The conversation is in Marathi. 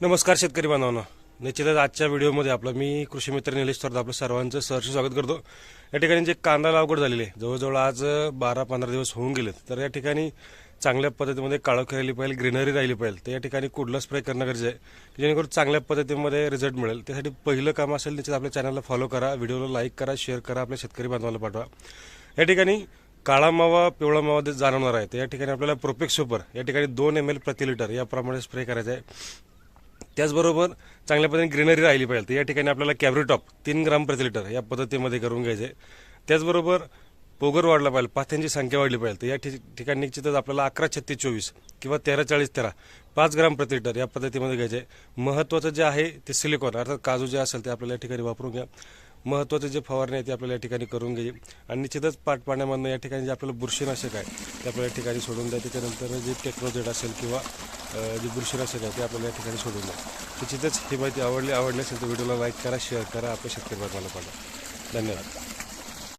नमस्कार शेतकरी बांधवांनो. निश्चितच आजच्या व्हिडिओमध्ये आपलं मी कृषी मित्र निलेश थोरात आपलं सर्वांचं सहर्ष स्वागत करतो. या ठिकाणी जे कांदा लागवड झालेली आहे जवळजवळ आज बारा पंधरा दिवस होऊन गेलेत. तर या ठिकाणी चांगल्या पद्धतीमध्ये काळोखी राहिली पाहिजे ग्रीनरी राहिली पाहिजे. तर या ठिकाणी कुठलं स्प्रे करणं गरजेचं आहे जेणेकरून चांगल्या पद्धतीमध्ये रिझल्ट मिळेल. त्यासाठी पहिलं काम असेल निश्चित आपल्या चॅनलला फॉलो करा व्हिडिओला लाईक करा शेअर करा आपल्या शेतकरी बांधवांना पाठवा. या ठिकाणी काळा मावा पिवळा मावा जाणवणार आहे. तर या ठिकाणी आपल्याला प्रोपेक्स सुपर या ठिकाणी दोन एम एल प्रति लिटर याप्रमाणे स्प्रे करायचा आहे. त्याचबरोबर चांगल्या पद्धतीने ग्रीनरी राहिली पाहिजे. तर या ठिकाणी आपल्याला कॅबरीटॉप तीन ग्राम प्रति लिटर या पद्धतीमध्ये करून घ्यायचे. त्याचबरोबर पोगर वाढला पाहिजे पाथ्यांची संख्या वाढली पाहिजे. तर या ठि- ठिकाणी निश्चितच आपल्याला अकरा छत्तीस चोवीस किंवा तेरा चाळीस तेरा पाच ग्राम प्रति लिटर या पद्धतीमध्ये घ्यायचे. महत्त्वाचं जे आहे ते सिलिकॉन अर्थात काजू जे असेल ते आपल्याला या ठिकाणी वापरून घ्या. महत्त्वाचे जे फवारणी आहे ते आपल्याला या ठिकाणी करून घ्यायची. आणि निश्चितच पाटपाण्यामधनं या ठिकाणी जे आपल्याला बुरशीनाशक आहे ते आपल्याला या ठिकाणी सोडून द्या. त्याच्यानंतर जे टेक्नोजेट असेल किंवा जे बुरशीनाशक आहे ते आपल्याला या ठिकाणी सोडून द्या. निश्चितच ही माहिती आवडली आवडली असेल तर व्हिडिओला लाईक करा शेअर करा. आपल्या शेतकरी बांधवांना पाठवा. धन्यवाद.